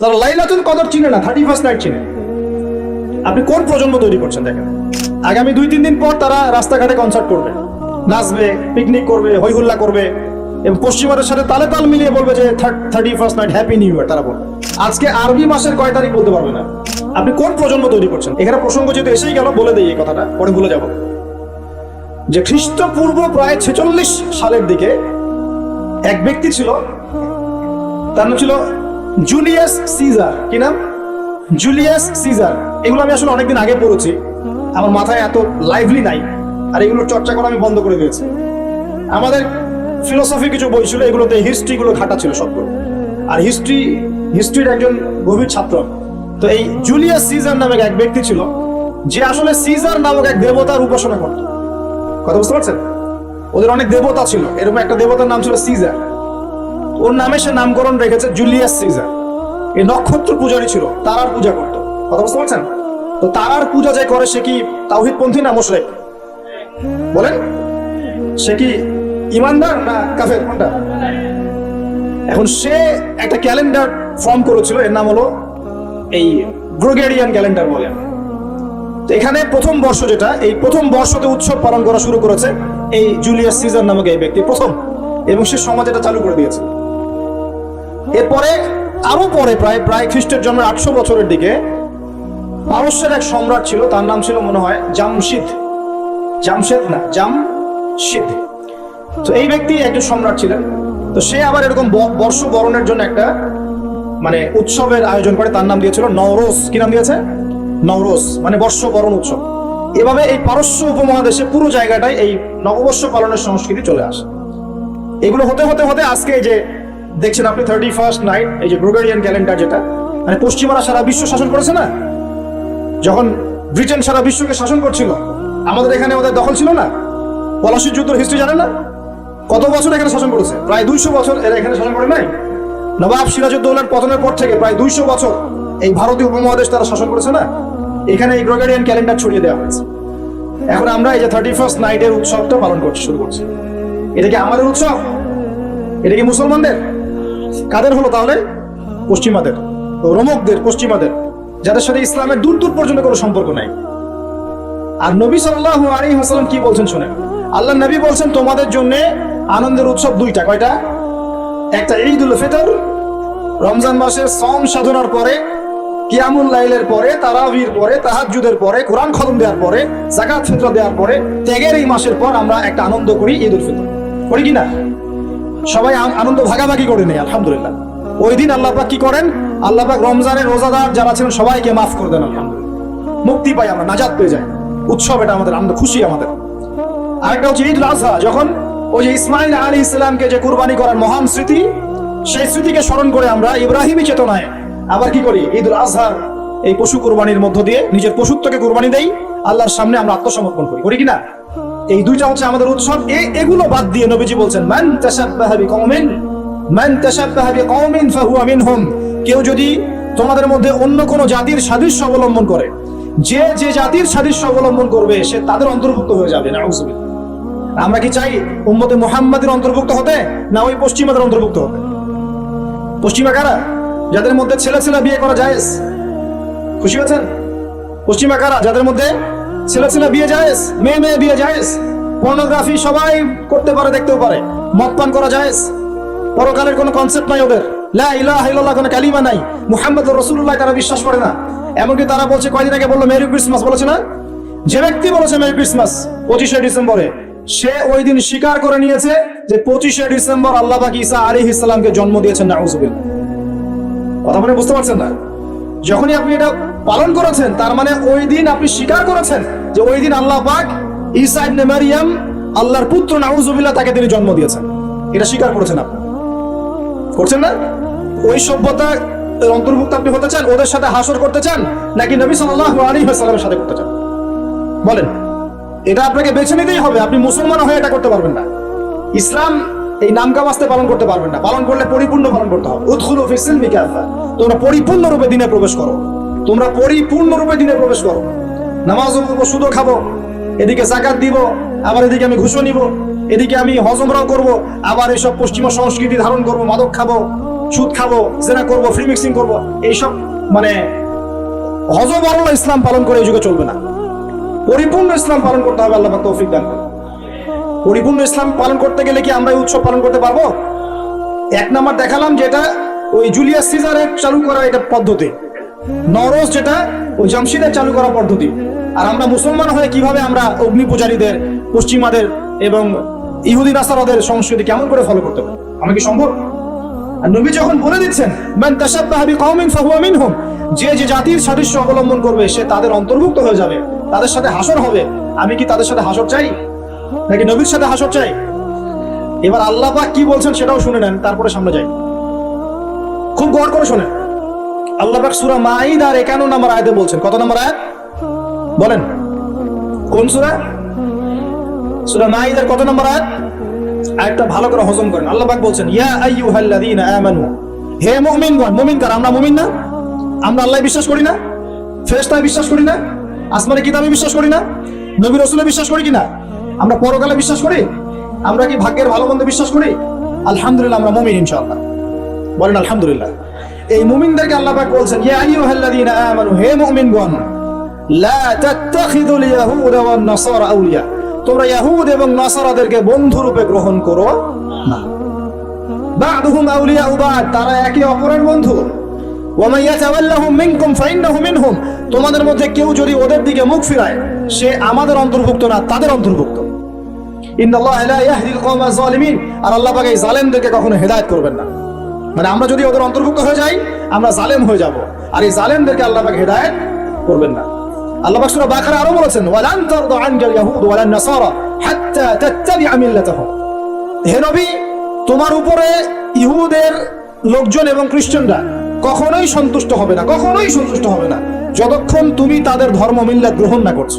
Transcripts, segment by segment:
তারা লাইলাতুল কদর চিনে না থার্টি ফার্স্ট নাইট চিনে। আপনি কোন প্রজন্ম তৈরি করছেন দেখেন। আগামী দুই, তিন দিন পর তারা রাস্তাঘাটে কনসার্ট করবে। নাচবে পিকনিক করবে হই হুল্লা করবে। এবং সাথে তালে তাল মিলিয়ে বলবে যে thirty first night happy new year তারা বলবে। আজকে আরবি মাসের কয় তারিখ বলতে পারবে না। আপনি কোন প্রজন্ম তৈরি করছেন? এখানে প্রসঙ্গ যেহেতু এসেই গেল, বলে দিই এই কথাটা, পরে ভুলে যাব। যে খ্রিস্টপূর্ব প্রায় ছেচল্লিশ সালের দিকে এক ব্যক্তি ছিল, তার নাম ছিল জুলিয়াস সিজার কি নাম? জুলিয়াস সিজার এগুলো আমি আসলে অনেকদিন আগে পড়েছি। আমার মাথায় এত লাইভলি নাই। আর এগুলো চর্চা করা আমি বন্ধ করে দিয়েছি। আমাদের ফিলোসফি কিছু বই ছিল, এগুলোতে হিস্ট্রিগুলো ঘাটা ছিল সবগুলো আর হিস্ট্রি হিস্ট্রির একজন গভীর ছাত্র। তো এই জুলিয়াস সিজার নামক এক ব্যক্তি ছিল, যে আসলে সিজার নামক এক দেবতার উপাসনা করত। কথা বুঝতে পারছেন? ওদের অনেক দেবতা ছিল। এরকম একটা দেবতার নাম ছিল সিজার ওর নামে সে নামকরণ রেখেছে জুলিয়াস সিজার। এই নক্ষত্র পূজারই ছিল তারার পূজা করত। কথা বুঝতে পারছেন? তো তারার পূজা যে করে, সে কি তাওহিদ পন্থী না মোশরেক? বলেন, সে কি ইমানদার না কাফের? কোনটা? এখন সে একটা ক্যালেন্ডার ফর্ম করেছিল, এর নাম হলো এই গ্রোগেরিয়ান ক্যালেন্ডার বলে। তো এখানে প্রথম বর্ষ যেটা, এই প্রথম বর্ষতে উৎসব পালন করা শুরু করেছে এই জুলিয়াস সিজার নামক এই ব্যক্তি প্রথম। এবং সে সমাজ এটা চালু করে দিয়েছে। এরপরে আরও পরে প্রায় প্রায় খ্রিস্টের জন্মের আটশো বছরের দিকে পারস্যের এক সম্রাট ছিল, তার নাম ছিল মনে হয় জামশিদ। জামশেদ না, জামশিদ। তো এই ব্যক্তি একজন সম্রাট ছিলেন। তো সে আবার এরকম ব- বর্ষ বরণের জন্য একটা মানে উৎসবের আয়োজন করে, তার নাম দিয়েছিল নওরোজ। কি নাম দিয়েছে? নওরোজ মানে বর্ষ বরণ উৎসব। এভাবে এই পারস্য উপমহাদেশে পুরো জায়গাটায় এই নববর্ষ পালনের সংস্কৃতি চলে আসে। এগুলো হতে হতে হতে আজকে এই যে দেখছেন আপনি থার্টি ফার্স্ট নাইট এই যে গ্রোগেরিয়ান ক্যালেন্ডার যেটা মানে পশ্চিমারা সারা বিশ্ব শাসন করেছে না? যখন ব্রিটেন সারা বিশ্বকে শাসন করছিল, আমাদের এখানে ওদের দখল ছিল না? পলাশির যুদ্ধের হিস্ট্রি জানেন না? কত বছর এখানে শাসন করেছে? প্রায় দুইশো বছর এরা এখানে শাসন করে নাই? নবাব সিরাজউদ্দৌলার পতনের পর থেকে প্রায় দুইশো বছর এই ভারতীয় উপমহাদেশ তারা শাসন করেছে না? এখানে এই গ্রোগেরিয়ান ক্যালেন্ডার ছড়িয়ে দেওয়া হয়েছে। এখন আমরা এই যে থার্টি ফার্স্ট নাইটের উৎসবটা পালন করতে শুরু করছি। এটা কি আমাদের উৎসব? এটা কি মুসলমানদের? কাদের হলো তাহলে? পশ্চিমাদের। রোমকদের, পশ্চিমাদের, যাদের সাথে ইসলামের দূর দূর পর্যন্ত কোনো সম্পর্ক নাই। আর নবী সাল্লাল্লাহু আলাইহি ওয়াসাল্লাম কি বলছেন শুনেন? আল্লাহ নবী বলছেন, তোমাদের জন্য আনন্দের উৎসব দুইটা। কয়টা? একটা ঈদুল ফিতর, রমজান মাসের সম সাধনার পরে, কিয়ামুল লাইলের পরে, তারাবির পরে, তাহাজ্জুদের পরে, কোরআন খতম দেওয়ার পরে জাকাত ফিতর দেওয়ার পরে ত্যাগের এই মাসের পর আমরা একটা আনন্দ করি ঈদুল ফিতর। করি কি না? সবাই আনন্দ ভাগাভাগি করে নেই আলহামদুলিল্লাহ। ওই দিন আল্লাপাক কি করেন? আল্লাপাক রমজানের রোজাদার যারা ছিলেন, সবাইকে মাফ করে দেন, আলহামদুলিল্লাহ। মুক্তি পাই আমরা নাজাত পেয়ে যাই উৎসব এটা আমাদের, আনন্দ, খুশি আমাদের। আরেকটা হচ্ছে ঈদ আজহা, যখন ওই যে ইসমাইল আলী ইসলামকে যে কুরবানি করার মহান স্মৃতি, সেই স্মৃতিকে স্মরণ করে আমরা ইব্রাহিমী চেতনায় আবার কি করি? ঈদ আজহার এই পশু কুরবানির মধ্য দিয়ে নিজের পশুত্বকে কুরবানি দেই, আল্লাহর সামনে আমরা আত্মসমর্পণ করি। করি কি না? এই দুইটা হচ্ছে আমাদের উৎসব। এগুলো বাদ দিয়ে নবীজি বলছেন, মান তাশাব্বাহা বিকওমিন, মান তাশাব্বাহা বিকওমিন ফাহুয়া মিনহুম। কেউ যদি তোমাদের মধ্যে অন্য কোন জাতির সাদৃশ্য অবলম্বন করে, যে যে জাতির সাদৃশ্য অবলম্বন করবে, সে তাদের অন্তর্ভুক্ত হয়ে যাবে, নাউজুবিল্লাহ। আমরা কি চাই উম্মতে মুহাম্মাদের অন্তর্ভুক্ত হতে, না ওই পশ্চিমাদের অন্তর্ভুক্ত হতে? পশ্চিমা কারা? যাদের মধ্যে ছেলে ছেলে বিয়ে করা যায় খুশি হয়েছেন? পশ্চিমা কারা? যাদের মধ্যে ছেলে ছেলে বিয়ে যায় মেয়ে মেয়ে বিয়ে যায় পর্নোগ্রাফি সবাই করতে পারে, দেখতেও পারে। মদ পান করা যায় পরকালের কোনো কনসেপ্ট নাই ওদের। লা কোনো কালিমা নাই। মুহাম্মদ তারা বিশ্বাস করে না। এমনকি তারা বলছে, কয়দিন আগে বলল মেরি ক্রিসমাস বলেছে না? যে ব্যক্তি বলেছে মেরি ক্রিসমাস পঁচিশে ডিসেম্বরে, সে ওই দিন স্বীকার করে নিয়েছে যে পঁচিশে ডিসেম্বর আল্লাহ পাক ঈসা আলাইহিস সালামকে জন্ম দিয়েছেন, নাউজুবিল্লাহ। কথা বলে বুঝতে পারছেন না? যখনই আপনি এটা পালন করেছেন, তার মানে ওই দিন আপনি স্বীকার করেছেন যে ওই দিন আল্লাহ পাক ঈসা ইবনে মারিয়াম আল্লাহর পুত্র, নাউজুবিল্লাহ, তাকে তিনি জন্ম দিয়েছেন। এটা স্বীকার করেছেন আপনি। করছেন না? ওই সভ্যতা অন্তর্ভুক্ত আপনি হতে চান, ওদের সাথে হাসর করতে চান, নাকি নবী সাল্লাল্লাহু আলাইহি ওয়াসাল্লামের সাথে করতে চান? বলেন, এটা আপনাকে বেছে নিতেই হবে, আপনি মুসলমান হয়ে এটা করতে পারবেন না। ইসলাম এই নামকা বাস্তে পালন করতে পারবেন না। পালন করলে পরিপূর্ণ পালন করতে হবে। উদখুলু ফিস সিলমি কাফা তোমরা পরিপূর্ণ রূপে দিনে প্রবেশ করো। তোমরা পরিপূর্ণ রূপে দিনে প্রবেশ করো। নামাজও পড়ব, সুদও খাব, এদিকে জাকাত দিব, আবার এদিকে আমি ঘুষও নিব, এদিকে আমি হজমরাও করব, আবার এইসব পশ্চিমা সংস্কৃতি ধারণ করব, মাদক খাব, সুদ খাব, জেনা করব ফ্রি মিক্সিং করব, এইসব মানে হজবরল ইসলাম পালন করে এই যুগে চলবে না। পরিপূর্ণ ইসলাম পালন করতে হবে, আল্লাহ তৌফিক দান। পরিপূর্ণ ইসলাম পালন করতে গেলে কি আমরা এই উৎসব পালন করতে পারব? এক নাম্বার দেখালাম যেটা ওই জুলিয়াস সিজারের চালু করা এটা পদ্ধতি। নরস যেটা ওই জামশিদের চালু করা পদ্ধতি। আর আমরা মুসলমান হয়ে কীভাবে আমরা অগ্নি পূজারীদের পশ্চিমাদের এবং ইহুদি নাসারাদের সংস্কৃতি কেমন করে ফলো করতে পারি? আমরা কি সম্ভব? আর নবী যখন বলে দিচ্ছেন, মান তাশাব্বাহা বিকওমিন ফাহুয়া মিনহুম যে যে জাতির সাদৃশ্য অবলম্বন করবে, সে তাদের অন্তর্ভুক্ত হয়ে যাবে। তাদের সাথে হাসর হবে। আমি কি তাদের সাথে হাসর চাই? নাকি নবীর সাথে হাসর চাই? এবার আল্লাহ পাক কি বলছেন সেটাও শুনে নেন, তারপরে সামনে যাই। খুব গড় করে শোনেন। আল্লাহ পাক সূরা মাইদার 51 নম্বর আয়াতে বলছেন। কত নম্বর আয়াত? বলেন। কোন সূরা? সূরা মাইদার কত নম্বর আয়াত? আয়াতটা ভালো করে হজম করেন। আল্লাহ পাক বলছেন, ইয়া আইয়ুহাল্লাযীনা আমানু। হে মুমিনগণ, মুমিন কার? আমরা মুমিন না? আমরা আল্লাহ বিশ্বাস করি না? ফেরেশতায় বিশ্বাস করি না? আসমানে কিতাবে বিশ্বাস করি না? নবী রাসূলে বিশ্বাস করি কিনা? আমরা পরকালে বিশ্বাস করি? আমরা কি ভাগ্যের ভালো মন্দ বিশ্বাস করি? আলহামদুলিল্লাহ, আমরা মুমিন ইনশাআল্লাহ। বলেন, আলহামদুলিল্লাহ। এই মুমিনদেরকে আল্লাহ বলছেন, ইয়া আইয়ুহাল্লাযীনা আমানু, হে মুমিনগণ, লা তাত্তাখিযুল ইয়াহুদা ওয়ান নাসারা আউলিয়া। তোমরা ইয়াহুদ এবং নাসারাদেরকে বন্ধু রূপে গ্রহণ করো না। বা'দুহুম আউলিয়াউ বা'দ, তারা একে অপরের বন্ধু। ওয়ামান ইয়াতাওয়াল্লাহুম মিনকুম ফাইন্নাহু মিনহুম, তোমাদের মধ্যে কেউ যদি ওদের দিকে মুখ ফিরায়, সে আমাদের অন্তর্ভুক্ত না, তাদের অন্তর্ভুক্ত। ইন্নাল্লাহ লা ইয়াহদিল কওমা যালিমিন আর আল্লাহ পাক এই জালেমদেরকে কখনো হেদায়েত করবেন না। মানে আমরা যদি ওদের অন্তর্ভুক্ত হয়ে যাই, আমরা জালেম হয়ে যাব। আর এই জালেমদেরকে আল্লাহ পাক হেদায়েত করবেন না। আল্লাহ সূরা বাকারা আরও বলেছেন, ওয়ালান তারদা আনকাল ইয়াহুদ ওয়ালান নাসারা হাত্তা তাত্তাবিআ মিল্লাতাহুম। হে নবী, তোমার উপরে ইহুদের লোকজন এবং খ্রিস্টানরা কখনোই সন্তুষ্ট হবে না, কখনোই সন্তুষ্ট হবে না, যতক্ষণ তুমি তাদের ধর্ম মিল্লাত গ্রহণ না করছ।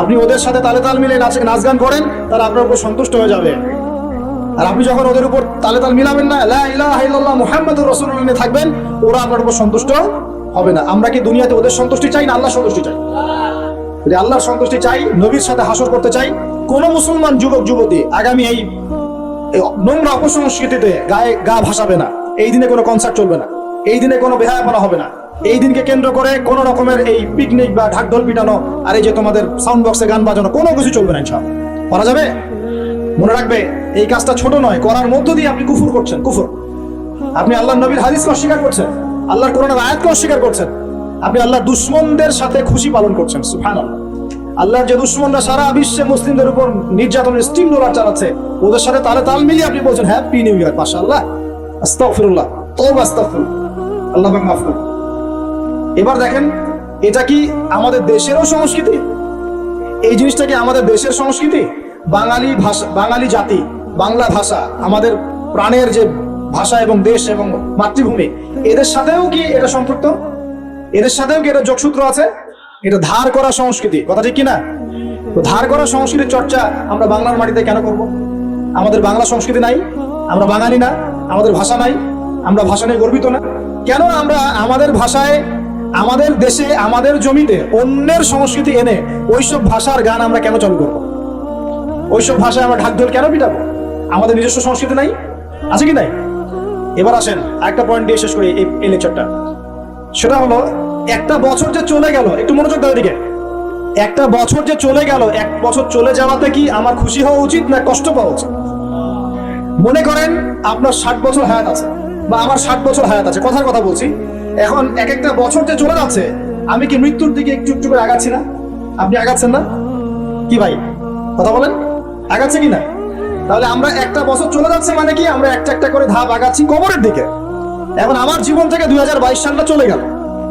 আপনি ওদের সাথে তালে তাল মিলে নাচ গান করেন, তারা আপনার উপর সন্তুষ্ট হয়ে যাবে। আর আপনি যখন ওদের উপর তালে তাল মিলাবেন না, লা ইলাহা ইল্লাল্লাহ মুহাম্মাদুর রাসূলুল্লাহ থাকবেন, ওরা আপনার উপর সন্তুষ্ট হবে না। আমরা কি দুনিয়াতে ওদের সন্তুষ্টি চাই না আল্লাহ সন্তুষ্টি চাই? যদি আল্লাহর সন্তুষ্টি চাই, নবীর সাথে হাসর করতে চাই, কোন মুসলমান যুবক, যুবতী আগামী এই নোংরা অপসংস্কৃতিতে গায়ে গা ভাসাবে না। এই দিনে কোনো কনসার্ট চলবে না। এই দিনে কোনো বেহায়াপনা হবে না। এই দিনকে কেন্দ্র করে কোন রকমের এই পিকনিক বা ঢাকঢোল পিটানো, আর এই যে তোমাদের সাউন্ড বক্সে গান বাজানো, কোনো কিছু চলবে না ইনশাআল্লাহ। করা যাবে? মনে রাখবে, এই কাজটা ছোট নয়, করার মধ্য দিয়ে আপনি কুফুর করছেন, কুফুর। আপনি আল্লাহ নবীর হাদিসকে অস্বীকার করছেন, আল্লাহর কোরআনের আয়াতকে অস্বীকার করছেন, আপনি আল্লাহ দুশ্মনদের সাথে খুশি পালন করছেন, সুবহানাল্লাহ। আল্লাহর যে দুশ্মনরা সারা বিশ্বে মুসলিমদের উপর নির্যাতনের স্টিম রোলার চালাচ্ছে, ওদের সাথে তালে তাল মিলিয়ে আপনি বলছেন হ্যাপি নিউ ইয়ার মাশাআল্লাহ। আস্তাগফিরুল্লাহ, তওবা, আস্তাগফিরুল্লাহ। আল্লাহ পাক মাফ করুন। এবার দেখেন, এটা কি আমাদের দেশেরও সংস্কৃতি? এই জিনিসটা কি আমাদের দেশের সংস্কৃতি? বাঙালি ভাষা, বাঙালি জাতি, বাংলা ভাষা, আমাদের প্রাণের যে ভাষা এবং দেশ এবং মাতৃভূমি, এদের সাথেও কি এটা সম্পৃক্ত? এদের সাথেও কি এটা যোগসূত্র আছে? এটা ধার করা সংস্কৃতি, কথা ঠিক কিনা? তো ধার করা সংস্কৃতির চর্চা আমরা বাংলার মাটিতে কেন করব? আমাদের বাংলা সংস্কৃতি নাই, আমরা বাঙালি না, আমাদের ভাষা নাই, আমরা ভাষা নিয়ে গর্বিত না। কেন আমরা আমাদের ভাষায়, আমাদের দেশে, আমাদের জমিতে অন্যের সংস্কৃতি এনে ওইসব ভাষার গান আমরা কেন চালু করব? ওইসব ভাষায় আমরা ঢাকঢোল কেন পিটাবো? আমাদের নিজস্ব সংস্কৃতি নাই? আছে কি নাই? এবার আসেন একটা পয়েন্ট দিয়ে শেষ করি এই লেকচারটা সেটা হলো, একটা বছর যে চলে গেল, একটু মনোযোগ দাও দিকে একটা বছর যে চলে গেল, এক বছর চলে যাওয়াতে কি আমার খুশি হওয়া উচিত না কষ্ট পাওয়া উচিত? মনে করেন আপনার ষাট বছর হায়াত আছে, বা আমার ষাট বছর হায়াত আছে, কথার কথা বলছি। এখন এক একটা বছর যে চলে যাচ্ছে, আমি কি মৃত্যুর দিকে একটু একটু করে আগাচ্ছি না? আপনি আগাচ্ছেন না? কি ভাই, কথা বলেন। আগাচ্ছে কি না তাহলে আমরা একটা বছর চলে যাচ্ছে মানে কি? আমরা একটা একটা করে ধাপ আগাচ্ছি কবরের দিকে। এখন আমার জীবন থেকে দুই সালটা চলে গেল।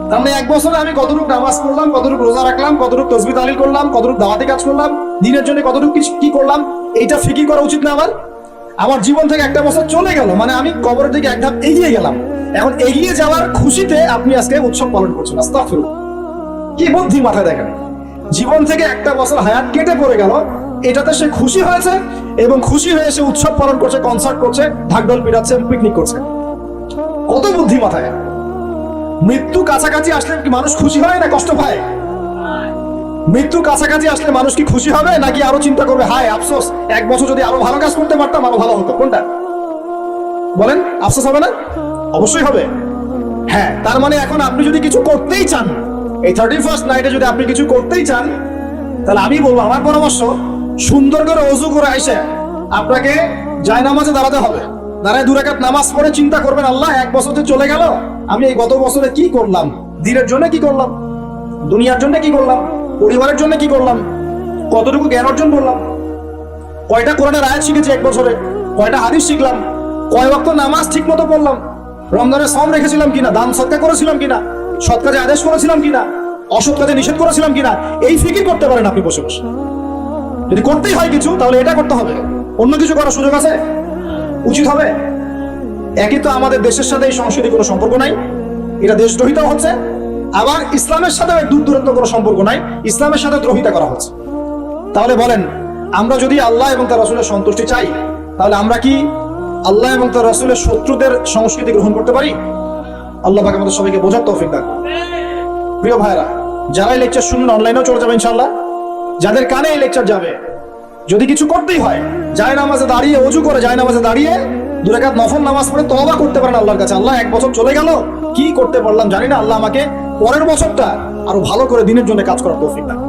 তার মানে এক বছরে আমি কতটুকু নামাজ পড়লাম, কতটুকু রোজা রাখলাম, কতটুকু তসবি তালিল করলাম, কতটুকু দাওয়াতি কাজ করলাম, দিনের জন্য কতটুকু কি- করলাম, এইটা ফিকির করা উচিত না আমার? আমার জীবন থেকে একটা বছর চলে গেল মানে আমি কবরের দিকে এক ধাপ এগিয়ে গেলাম। এখন এগিয়ে যাওয়ার খুশিতে আপনি আজকে উৎসব পালন করছেন, আস্তাগফিরুল্লাহ। কি বুদ্ধি মাথায় দেখেন? জীবন থেকে একটা বছর হায়াত কেটে পড়ে গেল এটাতে সে খুশি হয়েছে এবং খুশি হয়ে সে উৎসব পালন করছে কনসার্ট করছে, ঢাকঢোল পিটাচ্ছে পিকনিক করছে। কত বুদ্ধি মাথায়? মৃত্যু কাছাকাছি আসলে কি মানুষ খুশি হয় না কষ্ট পায়? মৃত্যু কাছাকাছি আসলে মানুষ কি খুশি হবে নাকি আরও চিন্তা করবে, হায়, আফসোস, এক বছর যদি আরও ভালো কাজ করতে পারতাম, আরও ভালো হতো। কোনটা? বলেন, আফসোস হবে না? অবশ্যই হবে। হ্যাঁ তার মানে এখন আপনি যদি কিছু করতেই চান, এই থার্টি ফার্স্ট নাইটে যদি আপনি কিছু করতেই চান, তাহলে আমি বলব, আমার পরামর্শ সুন্দর করে অজু করে আইসে, আপনাকে জায় নামাজে দাঁড়াতে হবে। দাঁড়ায় দু রাকাত নামাজ পড়ে চিন্তা করবেন, আল্লাহ এক বছর যে চলে গেল, আমি এই গত বছরে কি করলাম? দিনের জন্য কি করলাম? দুনিয়ার জন্য কি করলাম? পরিবারের জন্য কি করলাম? কতটুকু জ্ঞান অর্জন করলাম? কয়টা কোরআনের আয়াত শিখেছি এক বছরে? কয়টা হাদিস শিখলাম? কয় ওয়াক্ত নামাজ ঠিক মতো পড়লাম? রমজানের সম রেখেছিলাম কিনা? দান সৎকার করেছিলাম কিনা? সৎ কাজে আদেশ করেছিলাম কিনা? অসৎ কাজে নিষেধ করেছিলাম কিনা? এই ফিকির করতে পারেন আপনি বসে বসে। যদি করতেই হয় কিছু, তাহলে এটা করতে হবে। অন্য কিছু করার সুযোগ আছে? উচিত হবে। একই তো আমাদের দেশের সাথে এই সংস্কৃতির কোনো সম্পর্ক নাই। এটা দেশদ্রোহিতাও হচ্ছে। আবার ইসলামের সাথে দূর দূরত্ব কোনো সম্পর্ক নাই। ইসলামের সাথে দ্রোহিতা করা হচ্ছে। তাহলে বলেন, আমরা যদি আল্লাহ এবং তার রসুলের সন্তুষ্টি চাই, তাহলে আমরা কি আল্লাহ এবং তার রসুলের শত্রুদের সংস্কৃতি গ্রহণ করতে পারি? আল্লাহ আমাদের সবাইকে বোঝার তৌফিক দান প্রিয় ভাইরা যারা এই লেকচার শুনবেন অনলাইনেও চলে যাবে ইনশাল্লাহ যাদের কানে এই লেকচার যাবে। যদি কিছু করতেই হয় যায় নামাজে দাঁড়িয়ে অজু করে যায় নামাজে দাঁড়িয়ে দু রাকাত নফল নামাজ পড়ে তওবা করতে পারেন আল্লাহর কাছে। আল্লাহ এক বছর চলে গেল, কি করতে পারলাম জানি না। আল্লাহ আমাকে পরের বছরটা আরও ভালো করে দিনের জন্য কাজ করার তৌফিক দান।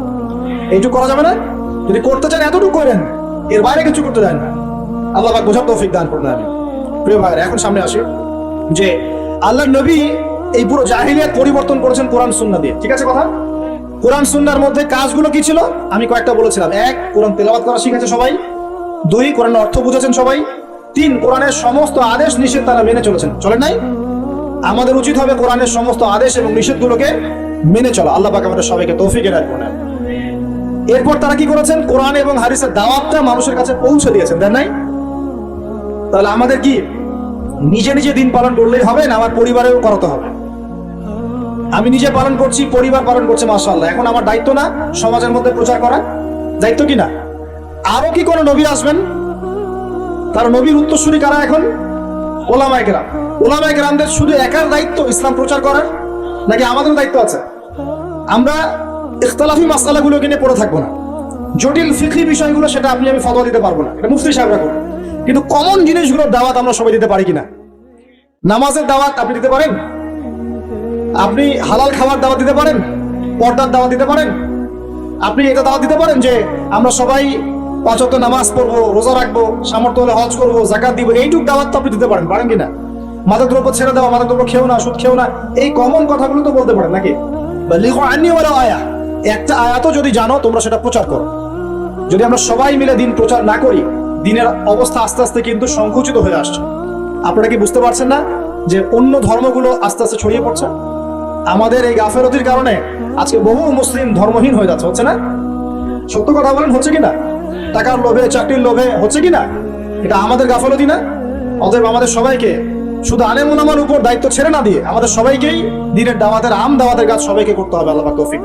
এইটুকু করা যাবে না? যদি করতে চান এতটুকু করেন, এর বাইরে কিছু করতে দেন না। আল্লাহ পাক বোঝার তৌফিক দান করুন আমি প্রিয় ভাইরা এখন সামনে আসি যে আল্লাহ নবী এই পুরো জাহিলিয়াত পরিবর্তন করেছেন কোরআন সুন্না দিয়ে। ঠিক আছে কথা? কোরআন সুন্নার মধ্যে কাজগুলো কি ছিল? আমি কয়েকটা বলেছিলাম। এক, কোরআন তেলাওয়াত করা শিখেছে সবাই। দুই, কোরআনের অর্থ বুঝেছেন সবাই। তিন, কোরআনের সমস্ত আদেশ নিষেধ তারা মেনে চলেছেন। চলেন নাই? আমাদের উচিত হবে কোরআনের সমস্ত আদেশ এবং নিষেধগুলোকে মেনে চলা। আল্লাহ পাক আমাদের সবাইকে তৌফিক এর করেন। এরপর তারা কি করেছেন? কোরআন এবং হারিসের দাওয়াতটা মানুষের কাছে পৌঁছে দিয়েছেন। দেন নাই? তাহলে আমাদের কি? নিজে নিজে দিন পালন করলেই হবে না? আমার পরিবারেও করাতে হবে। আমি নিজে পালন করছি, পরিবার পালন করছে, মাশাআল্লাহ। এখন আমার দায়িত্ব না সমাজের মধ্যে প্রচার করা দায়িত্ব কি না? আরও কি কোনো নবী আসবেন? তার নবীর উত্তরসূরি কারা এখন? ওলামায় গ্রাম ওলামায় গ্রামদের শুধু একার দায়িত্ব ইসলাম প্রচার করার? নাকি আমাদের দায়িত্ব আছে? আমরা ইখতলাফি মাসালাগুলোকে নিয়ে পড়ে থাকব না। জটিল ফিকরি বিষয়গুলো সেটা আপনি, আমি ফতোয়া দিতে পারব না। এটা মুফতি সাহেবরা করবেন কিন্তু কমন জিনিসগুলোর দাওয়াত আমরা সবাই দিতে পারি কিনা? নামাজের দাওয়াত আপনি দিতে পারেন? আপনি হালাল খাবার দাওয়া দিতে পারেন, পর্দার দাওয়া দিতে পারেন। আপনি এটা দাওয়াত দিতে পারেন যে আমরা সবাই পাঁচ ওয়াক্ত নামাজ পড়ব, রোজা রাখব, সামর্থ্য হলে হজ করব জাকাত দিব, এইটুক দাওয়াত তো আপনি দিতে পারেন পারেন কিনা মাদক দ্রব্য ছেড়ে দেওয়া, মাদক দ্রব্য খেও না, সুদ খেও না, এই কমন কথাগুলো তো বলতে পারেন নাকি? আয়া, একটা আয়াতও যদি জানো, তোমরা সেটা প্রচার করো। যদি আমরা সবাই মিলে দিন প্রচার না করি, দিনের অবস্থা আস্তে আস্তে কিন্তু সংকুচিত হয়ে আসছে। আপনারা কি বুঝতে পারছেন না যে অন্য ধর্মগুলো আস্তে আস্তে ছড়িয়ে পড়ছে? আমাদের এই গাফেরতির কারণে আজকে বহু মুসলিম ধর্মহীন হয়ে যাচ্ছে, হচ্ছে না? সত্য কথা বলেন, হচ্ছে কিনা? টাকার লোভে, চাকরির লোভে হচ্ছে কিনা? এটা আমাদের গাফলতি না? অতএব আমাদের সবাইকে শুধু আনে মুনামার উপর দায়িত্ব ছেড়ে না দিয়ে আমাদের সবাইকেই দিনের দাওয়াতের আম দাওয়াতের কাজ সবাইকে করতে হবে, আল্লাহ তৌফিক